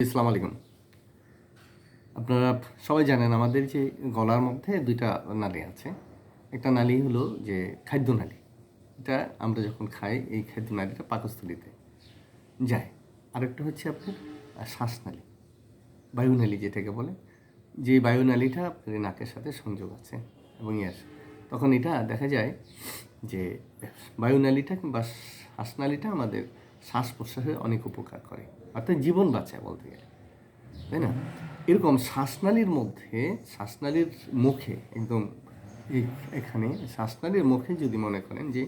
ইসলাম আলাইকুম। আপনারা সবাই জানেন আমাদের যে গলার মধ্যে দুইটা নালী আছে। একটা নালী হলো যে খাদ্য নালী। এটা আমরা যখন খাই, এই খাদ্য নালীটা পাকস্থলিতে যায়। আরেকটা হচ্ছে আপনার শ্বাসনালী বায়ুনালী যেটাকে বলে। যে বায়ুনালীটা আপনার নাকের সাথে সংযোগ আছে এবং ইয়াস তখন এটা দেখা যায় যে বায়ুনালীটা কিংবা শ্বাসনালীটা আমাদের শ্বাস প্রশ্বাসে অনেক উপকার করে। অর্থাৎ জীবন বাঁচায় বলতে গেলে। তাই না? এরকম শ্বাসনালীর মধ্যে, শ্বাসনালীর মুখে একদম এখানে শ্বাসনালীর মুখে যদি মনে করেন যে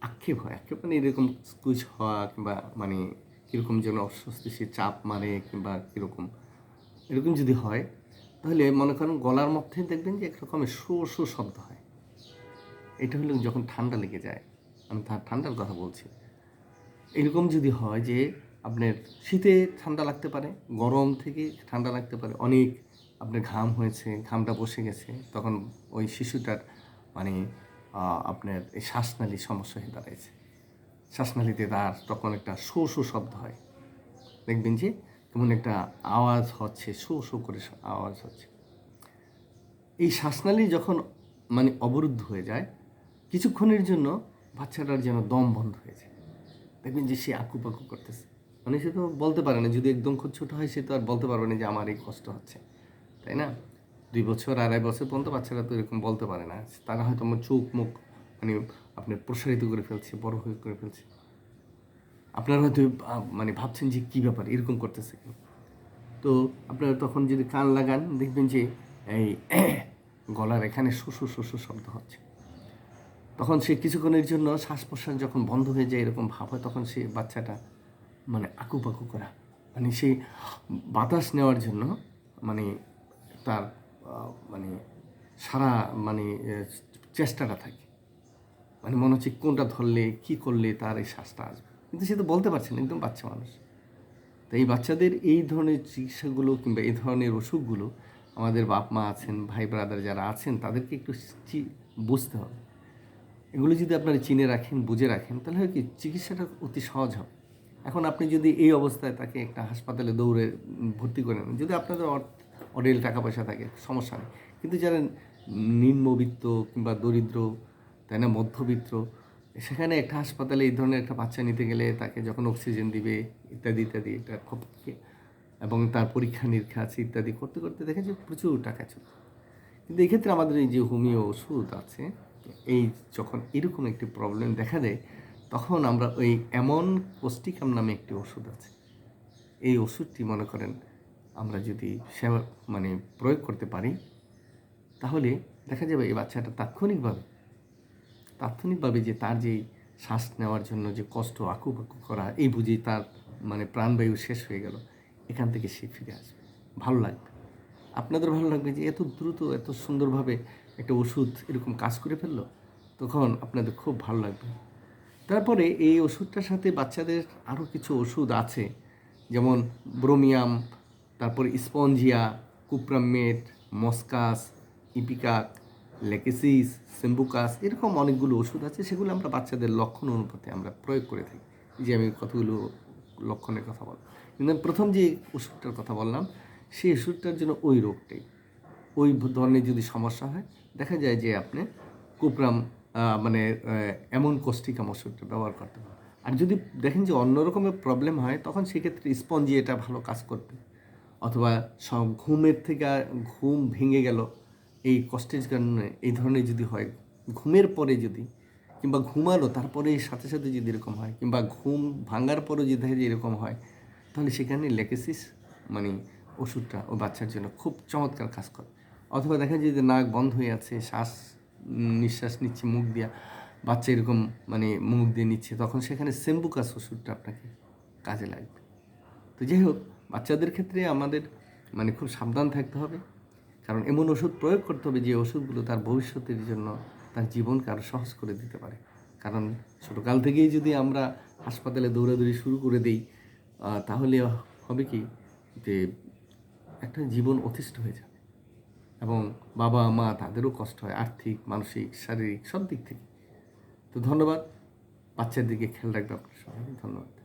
আক্ষেপ হয়, আক্ষেপ মানে এরকম স্কুচ হওয়া কিংবা মানে কীরকম যেন অস্বস্তি, সে চাপ মারে কিংবা কীরকম এরকম যদি হয়, তাহলে মনে করেন গলার মধ্যে দেখবেন যে একরকমের শো শো শব্দ হয়। এটা হলো যখন ঠান্ডা লেগে যায়। আমি ঠান্ডার কথা বলছি। এরকম যদি হয় যে আপনার শীতে ঠান্ডা লাগতে পারে, গরম থেকে ঠান্ডা লাগতে পারে, অনেক আপনার ঘাম হয়েছে, ঘামটা বসে গেছে, তখন ওই শিশুটার মানে আপনার এই শ্বাসনালী সমস্যা হয়ে দাঁড়াইছে। শ্বাসনালীতে তার তখন একটা শো শো শব্দ হয়। দেখবেন যে কেমন একটা আওয়াজ হচ্ছে, শো শো করে আওয়াজ হচ্ছে। এই শ্বাসনালী যখন মানে অবরুদ্ধ হয়ে যায়, কিছুক্ষণের জন্য বাচ্চাটার যেন দম বন্ধ হয়ে যায়। দেখবেন যে সে আঁকু পাকু করতেছে। মানে সে তো বলতে পারে না, যদি একদম খুব ছোটো হয় সে তো আর বলতে পারবে না যে আমার এই কষ্ট হচ্ছে। তাই না? দুই বছর, আড়াই বছর পর্যন্ত বাচ্চারা তো এরকম বলতে পারে না। তারা হয়তো আমার চোখ, মুখ মানে আপনার প্রসারিত করে ফেলছে, বড় হয়ে করে ফেলছে। আপনারা হয়তো মানে ভাবছেন যে কী ব্যাপার, এরকম করতেছে কেন তো আপনারা তখন যদি কান লাগান, দেখবেন যে এই গলার এখানে শুশু শুশু শব্দ হচ্ছে। তখন সে কিছুক্ষণের জন্য শ্বাস প্রশ্বাস যখন বন্ধ হয়ে যায় এরকম ভাব হয়, তখন সে বাচ্চাটা মানে আকুপাকু করা। মানে সেই বাতাস নেওয়ার জন্য মানে তার মানে সারা মানে চেষ্টাটা থাকে। মানে মনে হচ্ছে কোনটা ধরলে, কি করলে তার এই শ্বাসটা আসবে। কিন্তু সে তো বলতে পারছে না, একদম বাচ্চা মানুষ। তো এই বাচ্চাদের এই ধরনের চিকিৎসাগুলো কিংবা এই ধরনের ওষুধগুলো আমাদের বাপ মা আছেন, ভাই ব্রাদার যারা আছেন, তাদেরকে একটু বুঝতে হবে। এগুলো যদি আপনারা চিনে রাখেন, বুঝে রাখেন, তাহলে হয় কি চিকিৎসাটা অতি সহজ হবে। এখন আপনি যদি এই অবস্থায় তাকে একটা হাসপাতালে দৌড়ে ভর্তি করেন যদি আপনাদের অডেল টাকা পয়সা থাকে, সমস্যা নেই। কিন্তু যারা নিম্নবিত্ত কিংবা দরিদ্র, তাই না, মধ্যবিত্ত, সেখানে একটা হাসপাতালে এই ধরনের একটা বাচ্চা নিতে গেলে তাকে যখন অক্সিজেন দিবে, ইত্যাদি ইত্যাদি, এটা খুব এবং তার পরীক্ষা, নিরীক্ষা আছে, ইত্যাদি, করতে করতে দেখে যে প্রচুর টাকা চলে কিন্তু এক্ষেত্রে আমাদের এই যে হোমিও ওষুধ আছে এই যখন এরকম একটি প্রবলেম দেখা দেয়, তখন আমরা ওই এমন কোস্টিকাম নামে একটি ওষুধ আছে। এই ওষুধটি মনে করেন আমরা যদি সেবা মানে প্রয়োগ করতে পারি, তাহলে দেখা যাবে এই বাচ্চাটা তাৎক্ষণিকভাবে তাৎক্ষণিকভাবে যে তার যে শ্বাস নেওয়ার জন্য যে কষ্ট আকুপাকু করা, এই বুঝি তার মানে প্রাণবায়ু শেষ হয়ে গেল, এখান থেকে সে ফিরে আসবে। ভালো লাগবে। আপনাদের ভালো লাগবে যে এত দ্রুত, এত সুন্দরভাবে একটা ওষুধ এরকম কাজ করে ফেলল, তখন আপনাদের খুব ভালো লাগবে। তারপরে এই ওষুধটার সাথে বাচ্চাদের আরও কিছু ওষুধ আছে, যেমন ব্রোমিয়াম, তারপরে spongia, cuprum met, moschus, ipecac, lachesis, sambucus, এরকম অনেকগুলো ওষুধ আছে, সেগুলো আমরা বাচ্চাদের লক্ষণ অনুপাতে আমরা প্রয়োগ করে থাকি। যে আমি কতগুলো লক্ষণের কথা বললাম। কিন্তু প্রথম যে ওষুধটার কথা বললাম, সেই ওষুধটার জন্য ওই রোগটাই। ওই ধরনের যদি সমস্যা হয়, দেখা যায় যে আপনি কুপ্রাম মানে এমন কোষ্টিকাম ওষুধটা ব্যবহার করতে পারেন। আর যদি দেখেন যে অন্য রকমের প্রবলেম হয়, তখন সেক্ষেত্রে স্পঞ্জি এটা ভালো কাজ করবে। অথবা সব ঘুমের থেকে ঘুম ভেঙে গেল, এই কষ্টের কারণে এই ধরনের যদি হয়, ঘুমের পরে যদি, কিংবা ঘুমালো, তারপরে সাথে সাথে যদি এরকম হয়, কিংবা ঘুম ভাঙার পরেও যদি দেখে এরকম হয়, তাহলে সেখানে লেকেসিস মানে ওষুধটা ও বাচ্চার জন্য খুব চমৎকার কাজ করে। অথবা দেখা যায় যে নাক বন্ধ হয়ে আছে, শ্বাস নিঃশ্বাস নিচ্ছে, মুখ দিয়া, বাচ্চা এরকম মানে মুখ দিয়ে নিচ্ছে, তখন সেখানে সেম্বুকাস ওষুধটা আপনাকে কাজে লাগবে। তো যাই হোক, বাচ্চাদের ক্ষেত্রে আমাদের মানে খুব সাবধান থাকতে হবে, কারণ এমন ওষুধ প্রয়োগ করতে হবে যে ওষুধগুলো তার ভবিষ্যতের জন্য তার জীবনকে আরও সহজ করে দিতে পারে। কারণ ছোটোকাল থেকেই যদি আমরা হাসপাতালে দৌড়াদৌড়ি শুরু করে দিই তাহলে হবে কি যে একটা জীবন অতিষ্ঠ হয়ে যাবে। এবং বাবা, মা তাদেরও কষ্ট হয়, আর্থিক, মানসিক, শারীরিক, সব দিক থেকে। তো ধন্যবাদ। বাচ্চার দিকে খেয়াল রাখবে আপনার সবাই। ধন্যবাদ।